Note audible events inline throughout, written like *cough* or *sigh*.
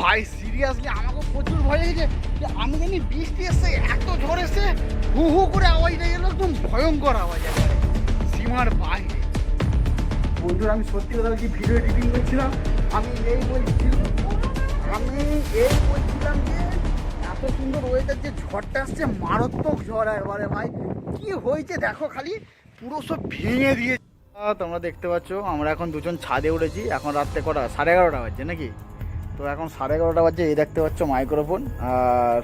ভাই সিরিয়াসলি আমাকে প্রচুর ভয় লেগেছে যে আমি জানি বৃষ্টি এসছে, এত ঝড় এসছে, হু হু করে আওয়াজটা এলো, একদম ভয়ঙ্কর আওয়াজ একবারে। সীমার বাইরে। বন্ধুরা, আমি সত্যি কথা বলছি ভিডিও এডিটিং করছিলাম। আমি এই বলছিলাম, আমি এই বলছিলাম যে এত সুন্দর ওয়েদার যে ঝড়টা আসছে, মারাত্মক ঝড় একবারে ভাই। কি হয়েছে দেখো খালি, পুরো সব ভেঙে দিয়েছে। তোমরা দেখতে পাচ্ছ, আমরা এখন দুজন ছাদে উঠেছি, এখন রাত্রে কটা? সাড়ে এগারোটা বাজছে নাকি? তো এখন সাড়ে এগারোটা বাজছে এই দেখতে পাচ্ছ মাইক্রোফোন আর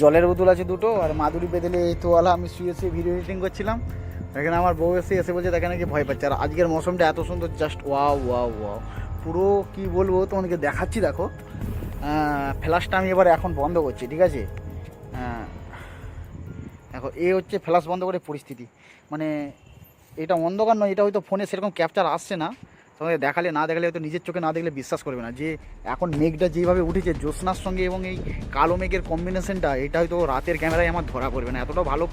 জলের বোতল আছে দুটো, আর মাদুরি বেঁধেলে এই তোয়ালা আমি শুয়ে শুয়ে ভিডিও এডিটিং করছিলাম। এখানে আমার বউ এসে এসে বলছে দেখে নাকি ভয় পাচ্ছে। আর আজকের মৌসুমটা এত সুন্দর জাস্ট ওয়াও ওয়াও ওয়াও পুরো কি বলব, তোমাদেরকে দেখাচ্ছি, দেখো। ফ্ল্যাশটা আমি এবার এখন বন্ধ করছি, ঠিক আছে? দেখো, এ হচ্ছে ফ্ল্যাশ বন্ধ করে পরিস্থিতি। মানে এটা অন্ধকার নয়, এটা হয়তো ফোনে সেরকম ক্যাপচার আসছে না। তোমাদের দেখালে, না দেখালে হয়তো নিজের চোখে না দেখলে বিশ্বাস করবে না। যে এখন মেঘটা যেভাবে উঠেছে, জ্যোৎস্নার সঙ্গে এবং এই কালো মেঘের কম্বিনেশনটা এটা হয়তো রাতের ক্যামেরায় আমার ধরা পড়বে না। এতটা ভালো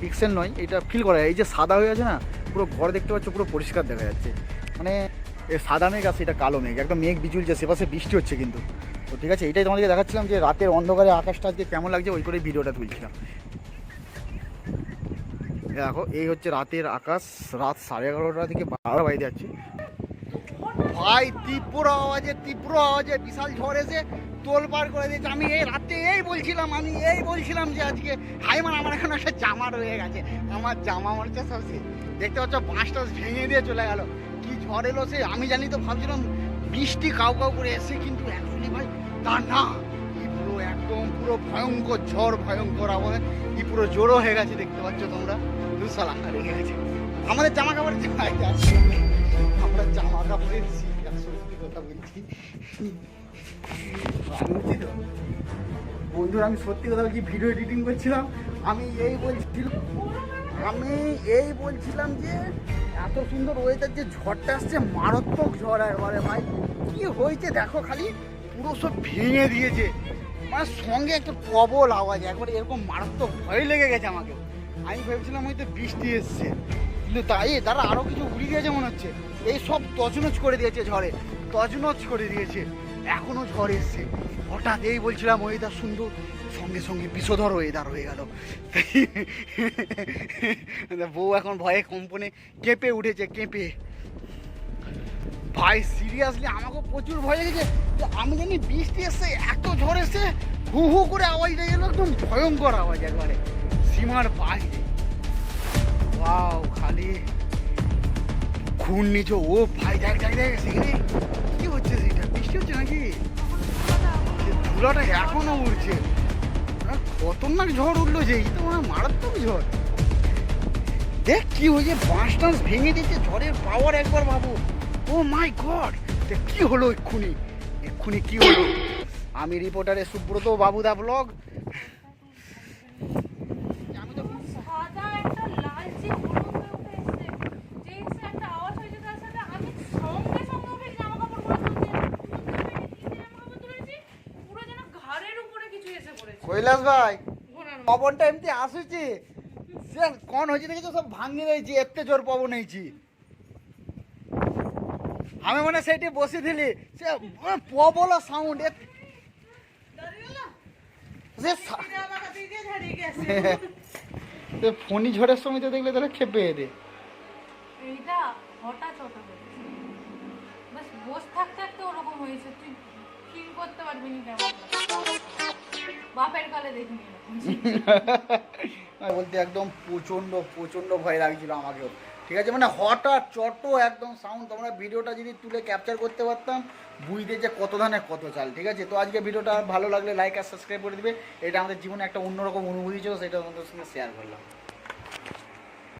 পিক্সেল নয়, এটা ফিল করা যায়। এই যে সাদা হয়ে আছে না, পুরো ঘর দেখতে পাচ্ছ, পুরো পরিষ্কার দেখা যাচ্ছে। মানে সাদা মেঘ আছে এটা কালো মেঘ, একদম মেঘ বিজুলছে সেপাশে বৃষ্টি হচ্ছে কিন্তু। তো ঠিক আছে, এটাই তোমাদেরকে দেখাচ্ছিলাম যে রাতের অন্ধকারে আকাশটা আজকে কেমন লাগছে, ওই করেই ভিডিওটা তুলছিলাম। দেখো, এই হচ্ছে রাতের আকাশ, রাত সাড়ে এগারোটা থেকে বারোটা বাজে যাচ্ছে। ভাই, তীব্র আওয়াজে তীব্র আওয়াজে বিশাল ঝড় এসে তোল পার করে দিয়েছে। আমি এই রাতে এই বলছিলাম, আমি এই বলছিলাম যে আজকে হাই মানে আমার এখন একটা জামা রয়ে গেছে। আমার জামা মনে হচ্ছে সব। দেখতে পাচ্ছ, বাঁশটা ভেঙে দিয়ে চলে গেল। কি ঝড় এলো সে, আমি জানি তো, ভাবছিলাম বৃষ্টি কাউ কাউ করে এসে কিন্তু অ্যাকচুয়ালি ভাই তা না। এই পুরো একদম পুরো ভয়ঙ্কর ঝড়, ভয়ঙ্কর আবহাওয়া। কি পুরো জোরও হয়ে গেছে দেখতে পাচ্ছ তোমরা। দুশালা রেখে গেছে। আমাদের জামা কাপড় আমরা জামা কাপড়ের বন্ধুরা, আমি সত্যি কথা বলছি ভিডিও এডিটিং করছিলাম। আমি এই বলছিলাম আমি এই বলছিলাম যে, এত সুন্দর ওয়েদার যে ঝড়টা আসছে, মারাত্মক ঝড় একবারে ভাই। কি হয়েছে দেখো খালি, পুরো সব ভেঙে দিয়েছে। মানে সঙ্গে একটা প্রবল আওয়াজ, একবারে এরকম মারাত্মক ভয় লেগে গেছে আমাকে। আমি ভেবেছিলাম হয়তো বৃষ্টি এসছে। কিন্তু তাই, তারা আরও কিছু উড়িয়ে দিয়েছে মনে হচ্ছে। এই সব তছনছ করে দিয়েছে ঝড়ে। তছনছ করে দিয়েছে। এখনও ঝড় এসছে। হঠাৎ এই বলছিলাম, ওয়েদার সুন্দর। সঙ্গে সঙ্গে বিষধর ওয়েদার হয়ে গেল। বউ এখন ভয়ে কম্পনে কেঁপে উঠেছে, কেঁপে। ভাই সিরিয়াসলি আমাকে প্রচুর ভয় লেগেছে। আমি জানি বৃষ্টি এসছে, এত ঝড় এসছে, হু হু করে আওয়াজ আওয়াজটা এলো একদম ভয়ঙ্কর আওয়াজ একবারে। সীমার বাইরে। ওয়াও, খালি। নিচে ও ভাই, দেখ দেখ দেখ, সেখানে কি হচ্ছে সেটা? বৃষ্টি হচ্ছে নাকি? ধুলাটা এখনও উড়ছে। খতরনাক ঝড় উঠল যে তো মনে মারাত্মক ঝড়। দেখ কি হয়েছে, বাঁশ টাঁশ ভেঙে দিচ্ছে ঝড়ের পাওয়ার একবার ভাবো। ও মাই গড কি হলো এক্ষুনি? এক্ষুনি কি হলো? আমি রিপোর্টারে সুব্রত বাবুদা ব্লগ আমি তো সাদা একটা লালচে পুরো হয়ে উঠে এসছে। যে এসে একটা আওয়াজ হয়েছে তার সাথে আমি সঙ্গে সঙ্গে উঠে জামা কাপড় পরা তুলতে তুলতে পেরে নিজে জামা কাপড় তুলেছি, পুরো যেন ঘাড়ের উপরে কিছু এসে পড়েছে। কৈলাস ভাই পবনটা এমনি আসুছি। সে কন হয়েছে দেখেছ? সব এতে জোর পবন হয়েছি। আমি মনে সেইটি বসে দিলি। সে প্রবল সাউন্ড সে সা- *laughs* ঝড়ের সময় তো দেখলে তাহলে খেপে দে এইটা হঠাৎ হঠাৎ বাস বসে থাকতে থাকতে ওরকম হয়েছে। তুই ফিল করতে পারবি না কেমন বাপের কালে দেখিনি। বলতে একদম প্রচণ্ড প্রচণ্ড ভয় লাগছিল আমাকেও। ঠিক আছে মানে হঠাৎ, চট একদম সাউন্ড তোমরা ভিডিওটা যদি তুলে ক্যাপচার করতে পারতাম, বুঝতে যে কত ধানে কত চাল, ঠিক আছে? তো আজকে ভিডিওটা ভালো লাগলে লাইক আর সাবস্ক্রাইব করে দিবে। এটা আমাদের জীবনে একটা অন্যরকম অনুভূতি ছিল, সেটা তোমাদের সঙ্গে শেয়ার করলাম।